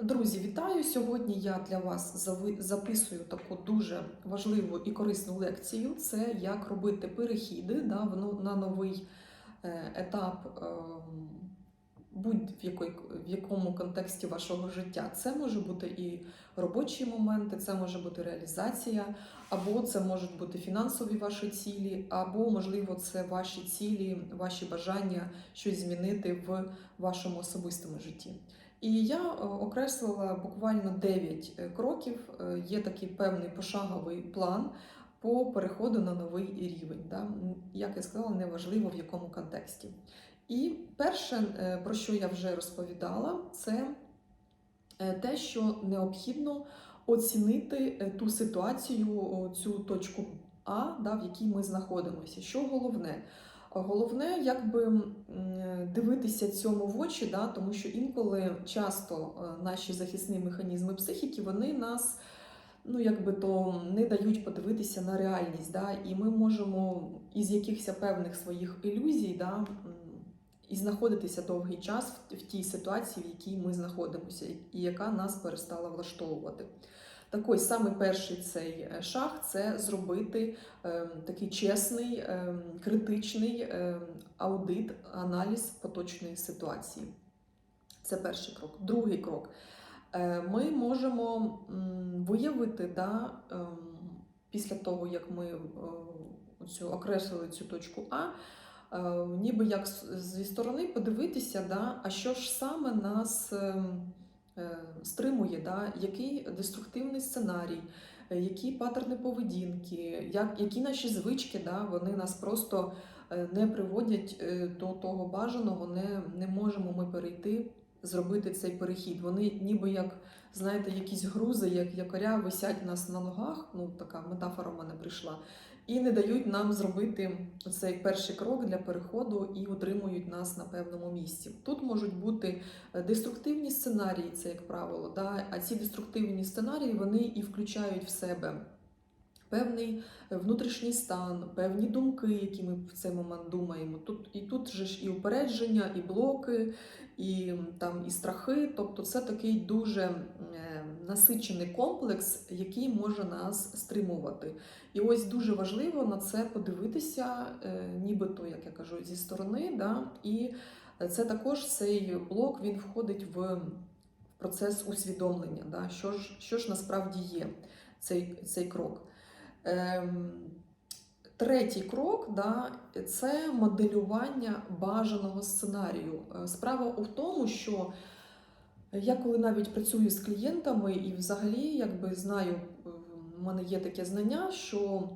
Друзі, вітаю! Сьогодні я для вас записую таку дуже важливу і корисну лекцію. Це як робити перехіди да, на новий е, етап ем, будь-в якому контексті вашого життя. Це може бути і робочі моменти, це може бути реалізація, або це можуть бути фінансові ваші цілі, або, можливо, це ваші цілі, ваші бажання щось змінити в вашому особистому житті. І я е, окреслила буквально 9 е, кроків. Е, Є такий певний пошаговий план по переходу на новий рівень. Да? Як я сказала, неважливо в якому контексті. І перше, про що я вже розповідала, це те, що необхідно оцінити ту ситуацію, цю точку А, да, в якій ми знаходимося. Що головне? Головне, якби дивитися цьому в очі, да, тому що інколи часто е, наші захисні механізми психіки вони нас ну, якби то не дають подивитися на реальність. Да, і ми можемо із якихось певних своїх ілюзій да, і знаходитися довгий час в тій ситуації, в якій ми знаходимося, і яка нас перестала влаштовувати. Так ось саме перший цей е, шаг це зробити е, такий чесний, е, критичний е, аудит, аналіз поточної ситуації. Це перший крок. Другий крок. Е, Ми можемо виявити, да, ем, після того, як ми е, цю, окреслили цю точку А, ніби як зі сторони подивитися, да, а що ж саме нас ем, стримує, да, який деструктивний сценарій, е, які паттерни поведінки, як, які наші звички, да, вони нас просто е, не приводять е, до того бажаного, не, не можемо ми перейти, зробити цей перехід. Вони ніби як, знаєте, якісь грузи, як якоря висять нас на ногах, ну така метафора в мене прийшла, і не дають нам зробити цей перший крок для переходу і утримують нас на певному місці. Тут можуть бути е, деструктивні сценарії, це як правило, да? а ці деструктивні сценарії вони і включають в себе певний внутрішній стан, певні думки, які ми в цей момент думаємо. Тут і тут же ж і упередження, і блоки, і там і страхи. Тобто, це такий дуже насичений комплекс, який може нас стримувати. І ось дуже важливо на це подивитися, е, нібито, як я кажу, зі сторони. Да? І це також цей блок він входить в процес усвідомлення, да? що, ж, що ж насправді є цей, цей крок. Ем, Третій крок да, це моделювання бажаного сценарію. Е, Справа у тому, що я коли навіть працюю з клієнтами і взагалі якби знаю, е, в мене є таке знання, що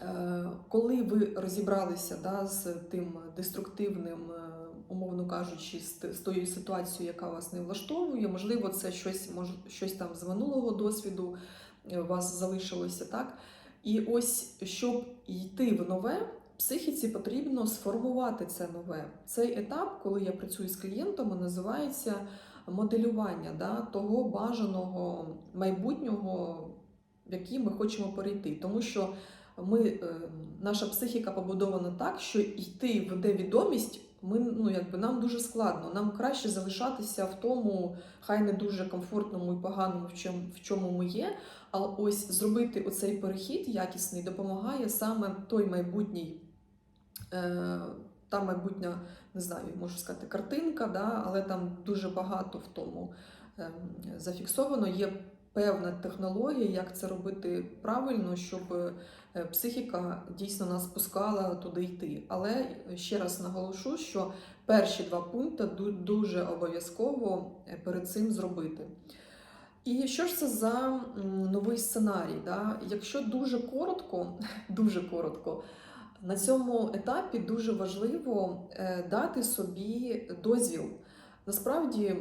е, коли ви розібралися да, з тим деструктивним, умовно кажучи, з, тою ситуацією, яка вас не влаштовує, можливо, це щось, мож, щось там з минулого досвіду у вас залишилося, так? І ось, щоб йти в нове, психіці потрібно сформувати це нове. Цей етап, коли я працюю з клієнтами, називається моделювання да, того бажаного майбутнього, в який ми хочемо перейти. Тому що ми, е, наша психіка побудована так, що йти в невідомість ми, ну, якби, нам дуже складно. Нам краще залишатися в тому, хай не дуже комфортному і поганому, в чому, в чому ми є. А ось зробити оцей перехід якісний допомагає саме той майбутній, е, та майбутня, не знаю, можу сказати, картинка, да, але там дуже багато в тому е, зафіксовано. Є певна технологія, як це робити правильно, щоб е, психіка дійсно нас пускала туди йти. Але ще раз наголошу, що перші два пункти дуже обов'язково е, перед цим зробити. І що ж це за новий сценарій? Да? Якщо дуже коротко, дуже коротко, на цьому етапі дуже важливо е, дати собі дозвіл. Насправді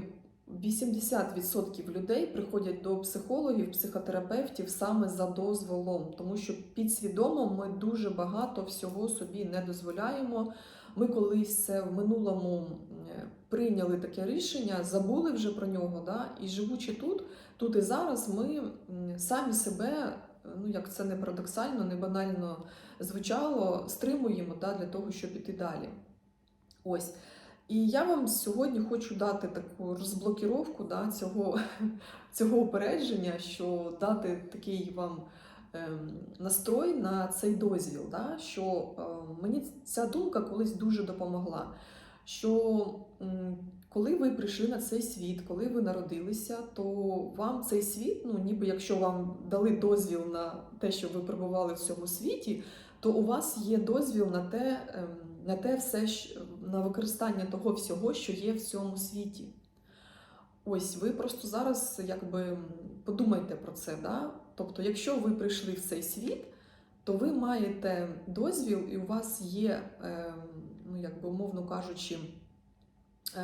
80% людей приходять до психологів, психотерапевтів саме за дозволом, тому що підсвідомо ми дуже багато всього собі не дозволяємо. Ми колись це в минулому е, прийняли таке рішення, забули вже про нього, да? і живучи тут, тут і зараз, ми самі себе, ну як це не парадоксально, не банально звучало, стримуємо да, для того, щоб іти далі. Ось. І я вам сьогодні хочу дати таку розблокіровку да, цього, цього упередження, що дати такий вам ем, настрой на цей дозвіл. Да, що е, мені ця думка колись дуже допомогла. Що коли ви прийшли на цей світ, коли ви народилися, то вам цей світ, ну ніби якщо вам дали дозвіл на те, що ви перебували в цьому світі, то у вас є дозвіл на те, ем, на те все, на використання того всього, що є в цьому світі. Ось ви просто зараз якби подумайте про це. Да? Тобто, якщо ви прийшли в цей світ, то ви маєте дозвіл, і у вас є, ем, ну якби умовно кажучи, е,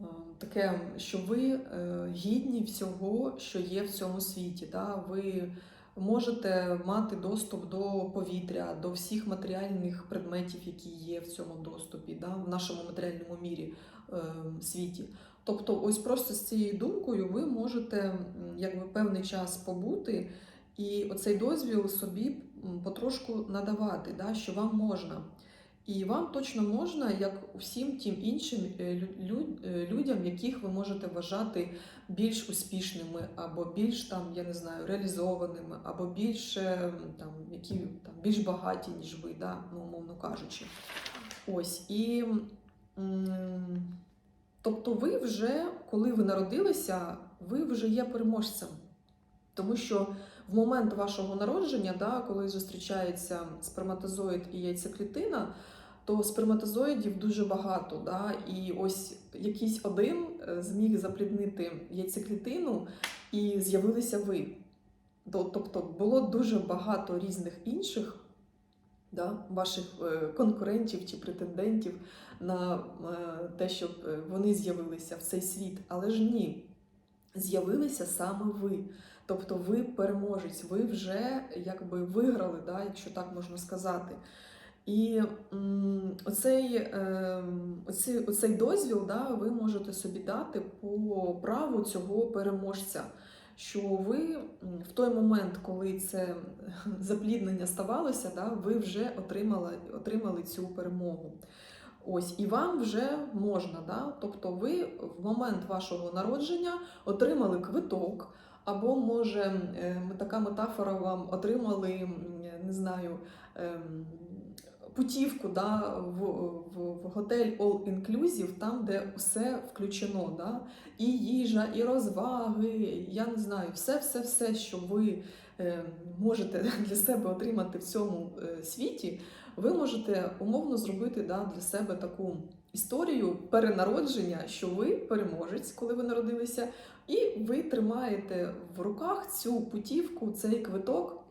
е, таке, що ви е, гідні всього, що є в цьому світі. Да? Ви можете мати доступ до повітря, до всіх матеріальних предметів, які є в цьому доступі, да? в нашому матеріальному мірі е, світі. Тобто, ось просто з цією думкою ви можете якби певний час побути і оцей дозвіл собі потрошку надавати, да, що вам можна. І вам точно можна, як всім тим іншим е, е, людям, яких ви можете вважати більш успішними, або більш там, я не знаю, реалізованими, або більш е, там, які там більш багаті, ніж ви, да, ну, умовно кажучи. Ось і. Тобто, ви вже, коли ви народилися, ви вже є переможцем. Тому що в момент вашого народження, да, коли зустрічається сперматозоїд і яйцеклітина, то сперматозоїдів дуже багато. Да, і ось якийсь один е, зміг запліднити яйцеклітину, і з'явилися ви. Тобто було дуже багато різних інших да, ваших е, конкурентів чи претендентів на е, те, щоб вони з'явилися в цей світ. Але ж ні, з'явилися саме ви. Тобто ви переможець, ви вже якби виграли, да, якщо так можна сказати. І оцей, е, оцей, оцей дозвіл да, ви можете собі дати по праву цього переможця. Що ви в той момент, коли це запліднення ставалося, да, ви вже отримали, отримали цю перемогу. Ось, і вам вже можна, да? тобто ви в момент вашого народження отримали квиток, або, може, е, така метафора вам отримали, не знаю, ем, путівку да, в, в, в готель All Inclusive, там, де все включено. Да? І їжа, і розваги, я не знаю, все-все-все, що ви е, можете для себе отримати в цьому е, світі, ви можете умовно зробити да, для себе таку історію перенародження, що ви переможець, коли ви народилися, і ви тримаєте в руках цю путівку, цей квиток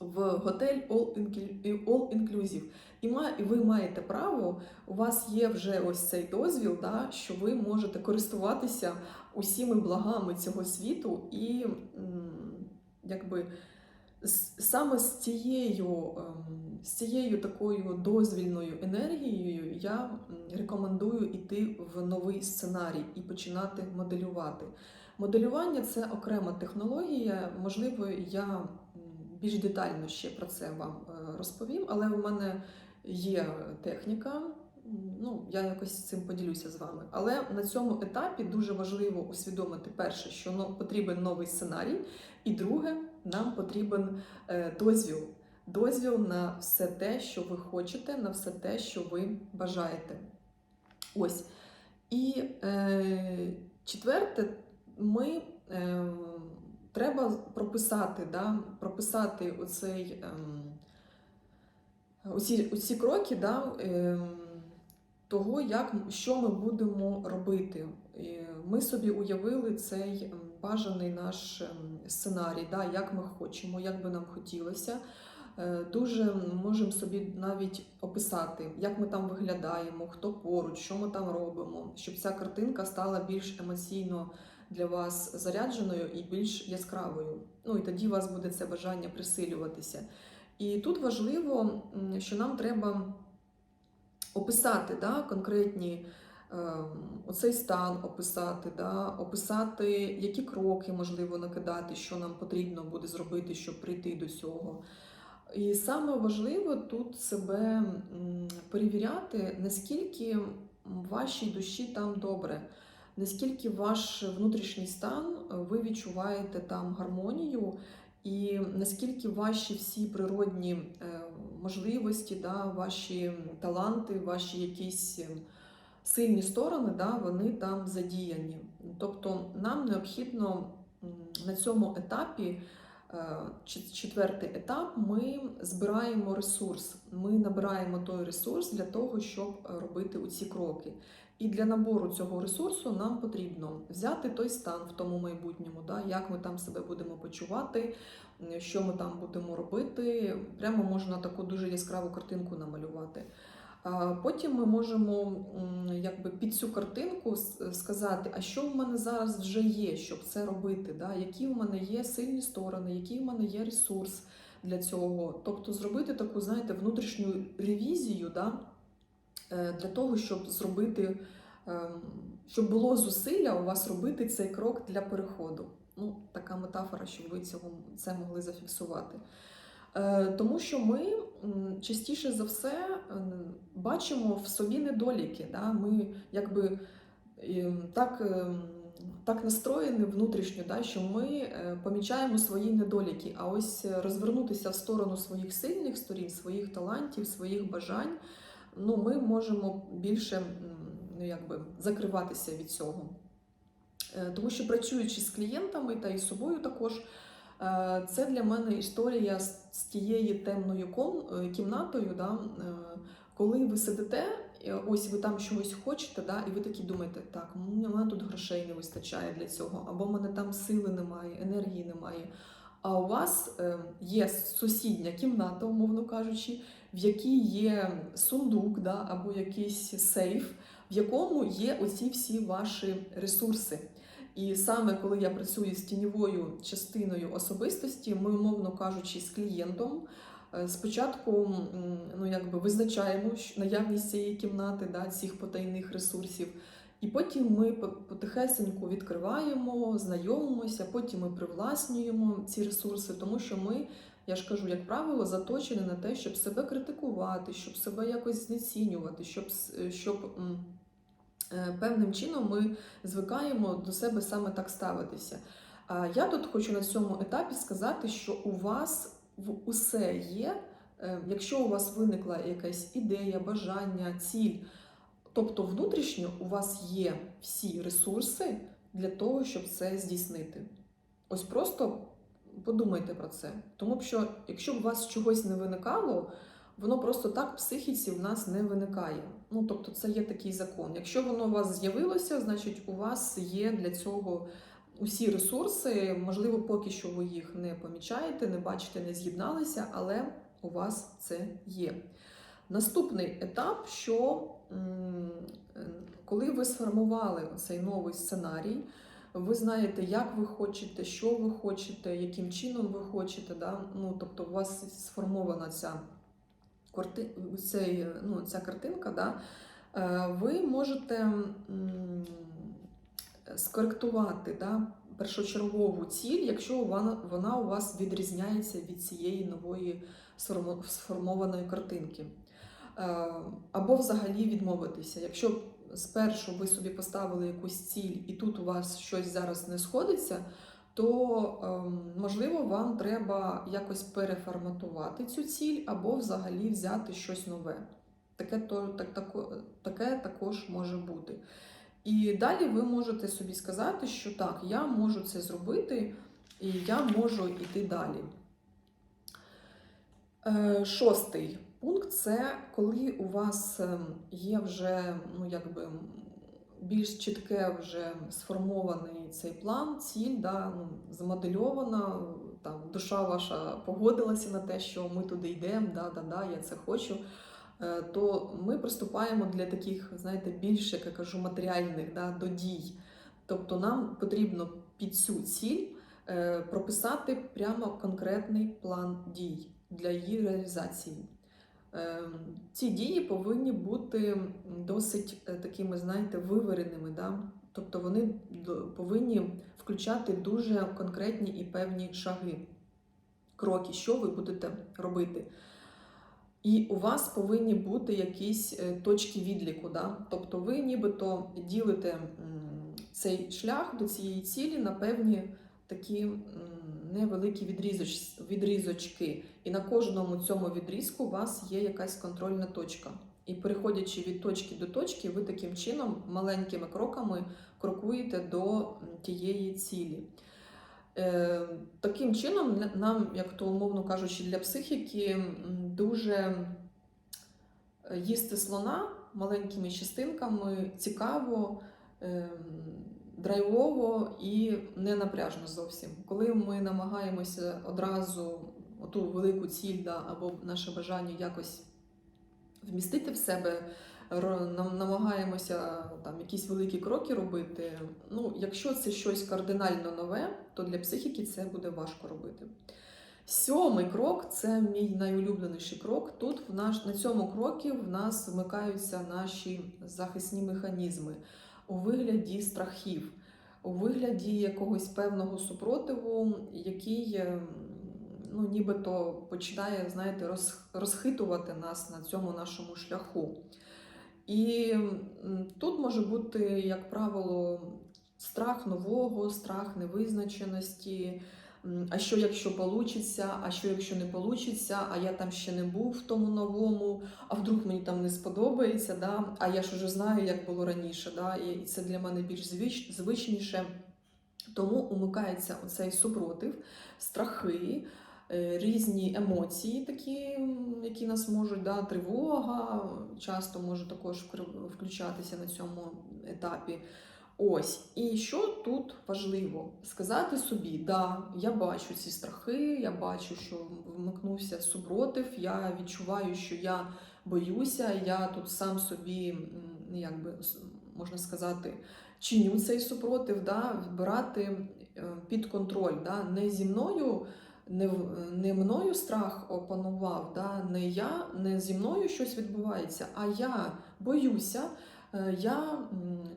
в готель All Inclusive. І ви маєте право, у вас є вже ось цей дозвіл, да, що ви можете користуватися усіми благами цього світу і якби саме з цією, ем, з цією такою дозвільною енергією я рекомендую йти в новий сценарій і починати моделювати. Моделювання це окрема технологія. Можливо, я більш детально ще про це вам е, розповім, але в мене є техніка. Ну, я якось цим поділюся з вами. Але на цьому етапі дуже важливо усвідомити перше, що ну, потрібен новий сценарій, і друге, нам потрібен е, дозвіл. Дозвіл на все те, що ви хочете, на все те, що ви бажаєте. Ось. І е, четверте, ми е, треба прописати, да, прописати оцей, ем, оці, оці кроки да, ем, того, як, що ми будемо робити. Ми собі уявили цей ем, бажаний наш сценарій, да, як ми хочемо, як би нам хотілося. Е, Дуже можемо собі навіть описати, як ми там виглядаємо, хто поруч, що ми там робимо, щоб ця картинка стала більш емоційно для вас зарядженою і більш яскравою. Ну і тоді у вас буде це бажання присилюватися. І тут важливо, що нам треба описати да, конкретні ем, оцей стан, описати, да, описати, які кроки можливо накидати, що нам потрібно буде зробити, щоб прийти до цього. І саме важливо тут себе перевіряти, наскільки вашій душі там добре, наскільки ваш внутрішній стан е, ви відчуваєте там гармонію, і наскільки ваші всі природні е, можливості, да, ваші таланти, ваші якісь е, сильні сторони, да, вони там задіяні. Тобто нам необхідно на цьому етапі. Четвертий етап ми збираємо ресурс. Ми набираємо той ресурс для того, щоб робити ці кроки. І для набору цього ресурсу нам потрібно взяти той стан в тому майбутньому, да, як ми там себе будемо почувати, що ми там будемо робити. Прямо можна таку дуже яскраву картинку намалювати. Потім ми можемо якби під цю картинку сказати, а що в мене зараз вже є, щоб це робити, да? які в мене є сильні сторони, який в мене є ресурс для цього. Тобто зробити таку, знаєте, внутрішню ревізію да? Е, для того, щоб зробити, ем, щоб було зусилля у вас робити цей крок для переходу. Ну, така метафора, щоб ви цього, це могли зафіксувати. Е, Тому що ми частіше за все бачимо в собі недоліки. Да? Ми якби ем, так, ем, так настроєні внутрішньо, да? що ми е, помічаємо свої недоліки, а ось е, розвернутися в сторону своїх сильних сторін, своїх талантів, своїх бажань, ну, ми можемо більше ну, якби, закриватися від цього. Е, Тому що працюючи з клієнтами та і собою також, е, це для мене історія з тією темною е, кімнатою, да, коли ви сидите, ось ви там чогось хочете, да, і ви такі думаєте, так, у мене тут грошей не вистачає для цього, або в мене там сили немає, енергії немає. А у вас є сусідня кімната, умовно кажучи, в якій є сундук, да, або якийсь сейф, в якому є оці всі ваші ресурси. І саме коли я працюю з тіньовою частиною особистості, ми, умовно кажучи, з клієнтом. е, Спочатку ну, якби визначаємо наявність цієї кімнати, да, цих потайних ресурсів, і потім ми по- потихесеньку відкриваємо, знайомимося, потім ми привласнюємо ці ресурси, тому що ми, я ж кажу, як правило, заточені на те, щоб себе критикувати, щоб себе якось знецінювати, щоб, щоб е, певним чином ми звикаємо до себе саме так ставитися. А я тут хочу на цьому етапі сказати, що у вас усе є. Е, Якщо у вас виникла якась ідея, бажання, ціль, тобто внутрішньо у вас є всі ресурси для того, щоб це здійснити. Ось просто подумайте про це. Тому що якщо б у вас чогось не виникало, воно просто так психіці в нас не виникає. Ну тобто, це є такий закон. Якщо воно у вас з'явилося, значить у вас є для цього усі ресурси. Можливо, поки що ви їх не помічаєте, не бачите, не з'єдналися, але у вас це є. Наступний етап, що е, коли ви сформували цей новий сценарій, ви знаєте, як ви хочете, що ви хочете, яким чином ви хочете. Да? Ну, тобто, у вас сформована ця, корти... цей, ну, ця картинка, да? Е, ви можете скоректувати да? першочергову ціль, якщо вона, вона у вас відрізняється від цієї нової сформованої картинки. Е, Або взагалі відмовитися. Якщо спершу ви собі поставили якусь ціль, і тут у вас щось зараз не сходиться, то ем, можливо вам треба якось переформатувати цю ціль, або взагалі взяти щось нове. Таке, то, так, тако, таке також може бути. І далі ви можете собі сказати, що так, я можу це зробити, і я можу йти далі. Е, Шостий пункт це коли у вас ем, є вже ну, якби, більш чітке вже сформований цей план, ціль, да, ну, змодельована, там, душа ваша погодилася на те, що ми туди йдемо, да, да, да, я це хочу. е, То ми приступаємо для таких, знаєте, більш, як я кажу, матеріальних да, до дій. Тобто нам потрібно під цю ціль е, прописати прямо конкретний план дій для її реалізації. Е, Ці дії повинні бути досить е, такими, знаєте, вивереними. Да? Тобто вони повинні включати дуже конкретні і певні шаги. кроки, що ви будете робити. І у вас повинні бути якісь е, точки відліку. Да? Тобто ви нібито ділите цей шлях до цієї цілі на певні такі невеликі відрізоч, відрізочки. І на кожному цьому відрізку у вас є якась контрольна точка. І переходячи від точки до точки, ви таким чином маленькими кроками крокуєте до тієї цілі. Е, Таким чином, нам, як то умовно кажучи, для психіки дуже е, їсти слона маленькими частинками цікаво, ем, драйвово і не напряжно зовсім. Коли ми намагаємося одразу ту велику ціль да, або наше бажання якось вмістити в себе, намагаємося там якісь великі кроки робити. Ну, якщо це щось кардинально нове, то для психіки це буде важко робити. Сьомий крок це мій найулюбленіший крок. Тут в наш, на цьому крокі в нас вмикаються наші захисні механізми у вигляді страхів, у вигляді якогось певного супротиву, який ем, ну, нібито починає, знаєте, розхитувати нас на цьому нашому шляху. І тут може бути, як правило, страх нового, страх невизначеності. А що якщо получиться, а що якщо не получиться, а я там ще не був в тому новому, а вдруг мені там не сподобається, да? а я ж уже знаю, як було раніше, да? і це для мене більш звич, звичніше. Тому умикається оцей супротив, страхи, е, різні емоції, такі, які нас можуть, да, тривога часто може також включатися на цьому етапі. Ось, і що тут важливо? Сказати собі, да, я бачу ці страхи, я бачу, що вмикнувся супротив, я відчуваю, що я боюся, я тут сам собі, як би можна сказати, чиню цей супротив, да, брати е, під контроль, да, не зі мною. Не, не мною страх опанував, да? не я, не зі мною щось відбувається, а я боюся, я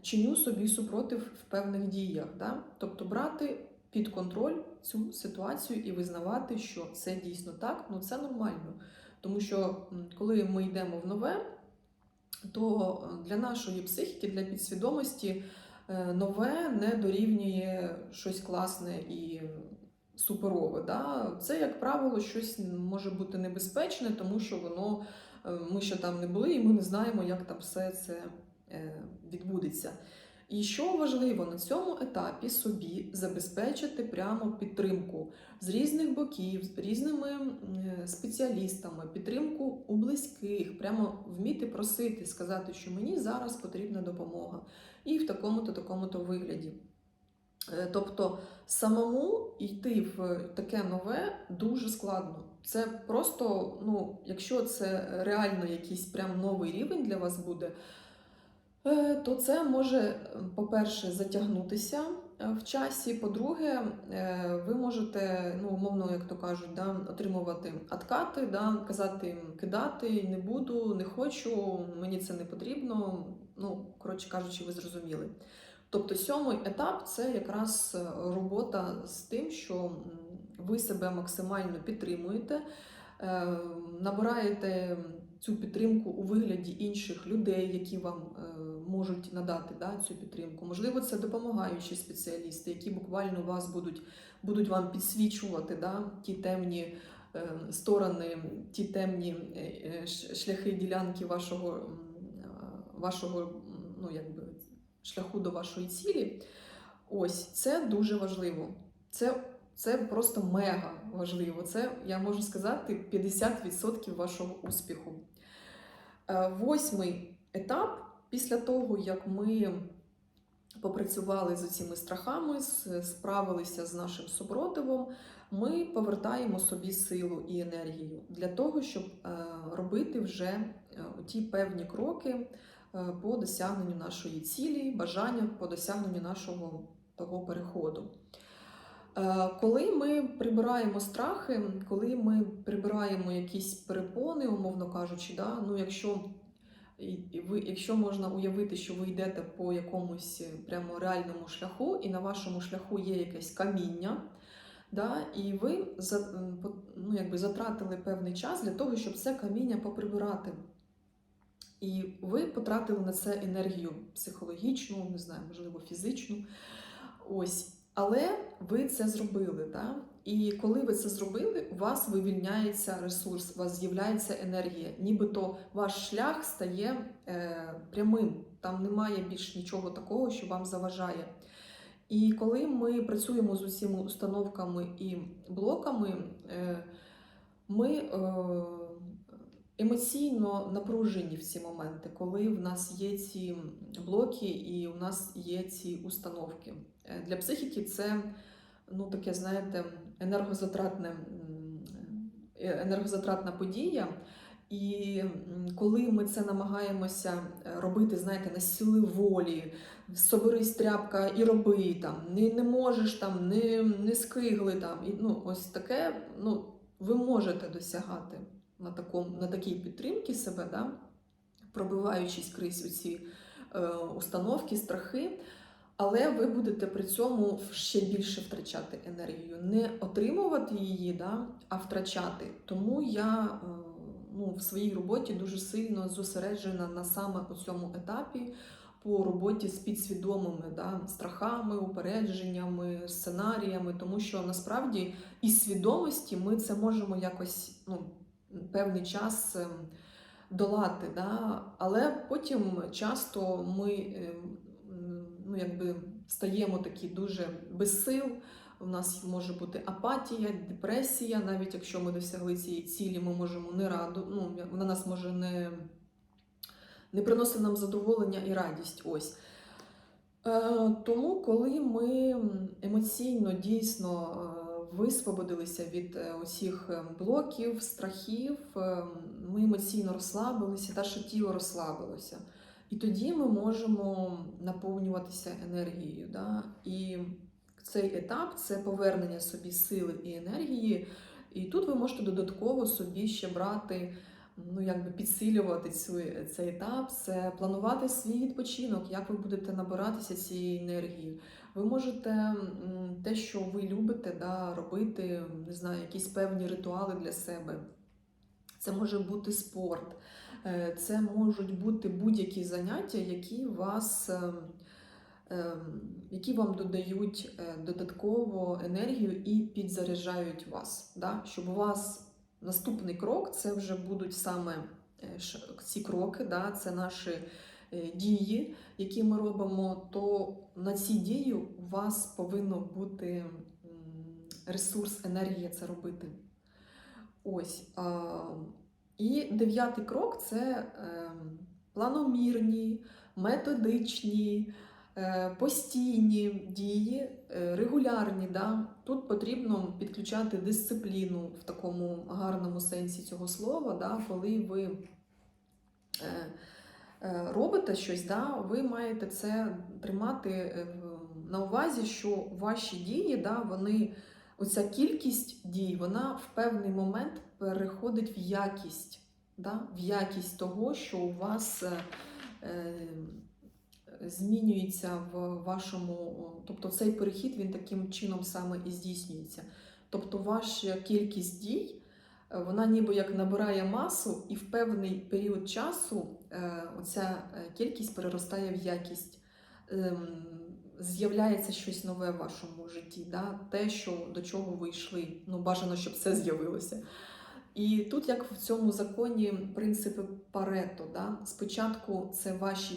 чиню собі супротив в певних діях. Да? Тобто брати під контроль цю ситуацію і визнавати, що це дійсно так, ну це нормально. Тому що коли ми йдемо в нове, то е, для нашої психіки, для підсвідомості е, нове не дорівнює щось класне і суперове. Да? Це, як правило, щось може бути небезпечне, тому що воно е, ми ще там не були, і ми не знаємо, як там все це е, відбудеться. І що важливо на цьому етапі собі забезпечити прямо підтримку з різних боків, з різними е, спеціалістами, підтримку у близьких, прямо вміти просити, сказати, що мені зараз потрібна допомога, і в такому-то такому-то вигляді. Е, Тобто самому йти в таке нове дуже складно. Це просто, ну, якщо це реально якийсь прям новий рівень для вас буде, е, то це може, е, по-перше, затягнутися е, в часі. По-друге, е, ви можете, ну, умовно, як то кажуть, да, отримувати откати, да, казати кидати не буду, не хочу, мені це не потрібно. Ну, коротше кажучи, ви зрозуміли. Тобто сьомий етап це якраз е, робота з тим, що ви себе максимально підтримуєте, е, набираєте цю підтримку у вигляді інших людей, які вам е, можуть надати да, цю підтримку. Можливо, це допомагаючі спеціалісти, які буквально вас будуть, будуть вам підсвічувати да, ті темні е, сторони, ті темні е, шляхи ділянки вашого, вашого ну, якби, шляху до вашої цілі. Ось це дуже важливо. Це, це просто мега важливо. Це, я можу сказати, 50% вашого успіху. Е, Восьмий етап, після того, як ми попрацювали з цими страхами, справилися з нашим супротивом, ми повертаємо собі силу і енергію для того, щоб е, робити вже е, ті певні кроки по досягненню нашої цілі, бажання по досягненню нашого того переходу. Е, Коли ми прибираємо страхи, коли ми прибираємо якісь перепони, умовно кажучи, да, ну якщо, ви, якщо можна уявити, що ви йдете по якомусь е, прямо реальному шляху, і на вашому шляху є якесь каміння, Да? І ви ну, якби затратили певний час для того, щоб це каміння поприбирати. І ви потратили на це енергію психологічну, не знаю, можливо, фізичну. Ось. Але ви це зробили, да? і коли ви це зробили, у вас вивільняється ресурс, у вас з'являється енергія, нібито ваш шлях стає е, прямим, там немає більш нічого такого, що вам заважає. І коли ми працюємо з усіма установками і блоками, е, ми е, емоційно напружені в ці моменти, коли в нас є ці блоки і у нас є ці установки. Е, Для психіки це ну, таке, знаєте, енергозатратне, е, енергозатратна подія. І коли ми це намагаємося е, робити, знаєте, на сили волі, соберись тряпка і роби там, не, не можеш там, не, не скигли там. І, ну, ось таке, ну, ви можете досягати на, такому, на такій підтримці себе, да? пробиваючись крізь оці е, установки, страхи. Але ви будете при цьому ще більше втрачати енергію, не отримувати її, да, а втрачати. Тому я е, ну, в своїй роботі дуже сильно зосереджена на саме у цьому етапі по роботі з підсвідомими да, страхами, упередженнями, сценаріями, тому що насправді із свідомості ми це можемо якось ну, певний час ем, долати. Да? Але потім часто ми ем, якби стаємо такі дуже без сил. У нас може бути апатія, депресія. Навіть якщо ми досягли цієї цілі, ми можемо не раду, ну, вона нас може не, не приносить нам задоволення і радість. Ось. Е, тому, коли ми емоційно дійсно е, висвободилися від е, усіх е, блоків, страхів, ми емоційно розслабилися, наше тіло розслабилося. І тоді ми можемо наповнюватися енергією. Да? І цей етап це повернення собі сили і енергії. І тут ви можете додатково собі ще брати, ну якби підсилювати цю, цей етап, це планувати свій відпочинок, як ви будете набиратися цієї енергії. Ви можете те, що ви любите, да, робити, не знаю, якісь певні ритуали для себе. Це може бути спорт, це можуть бути будь-які заняття, які вас. ем, ем, які вам додають е, додатково енергію і підзаряджають вас. Да? Щоб у вас наступний крок це вже будуть саме е, ці кроки, да? це наші е, дії, які ми робимо, то на ці дії у вас повинно бути ресурс, енергія це робити. Ось. І дев'ятий крок це ем, планомірні, методичні, е, постійні дії, е, регулярні. Да? Тут потрібно підключати дисципліну в такому гарному сенсі цього слова, да? коли ви е, робите щось, да? ви маєте це тримати на увазі, що ваші дії, да, вони. Оця кількість дій, вона в певний момент переходить в якість, да? в якість того, що у вас е, е, змінюється в вашому, тобто цей перехід він таким чином саме і здійснюється. Тобто ваша кількість дій, е, вона ніби як набирає масу, і в певний період часу е, оця кількість переростає в якість. З'являється щось нове в вашому житті, да? те, що до чого ви йшли. Ну, бажано, щоб це з'явилося. І тут, як в цьому законі, принципи Парето, да? спочатку це ваші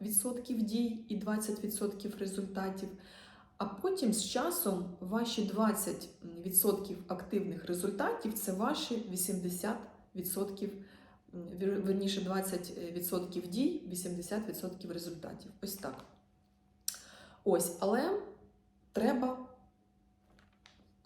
80% дій і 20% результатів, а потім з часом ваші 20% активних результатів це ваші 80%, м, вір- верніше 20% дій, 80% результатів. Ось так. Ось, але треба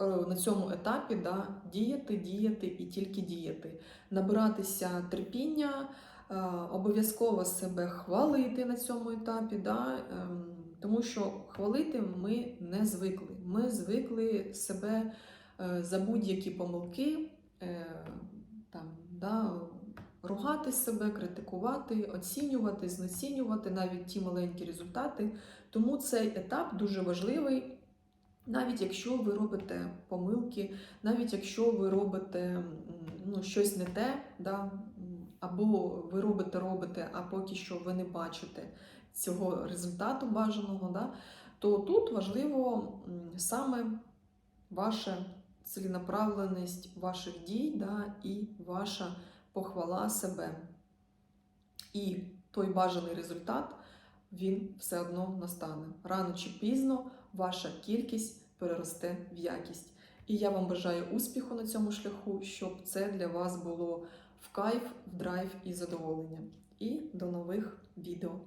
е, на цьому етапі да, діяти, діяти і тільки діяти, набиратися терпіння, е, обов'язково себе хвалити на цьому етапі, да, ем, тому що хвалити ми не звикли. Ми звикли себе е, за будь-які помилки там, да, ругати себе, критикувати, оцінювати, знецінювати навіть ті маленькі результати. Тому цей етап дуже важливий Навіть якщо ви робите помилки, навіть якщо ви робите ну, щось не те, да, або ви робите, робите, а поки що ви не бачите цього результату бажаного, да, то тут важливо саме ваша ціленаправленість ваших дій да, і ваша похвала себе. І той бажаний результат він все одно настане. Рано чи пізно ваша кількість переросте в якість. І я вам бажаю успіху на цьому шляху, щоб це для вас було в кайф, в драйв і задоволення. І до нових відео.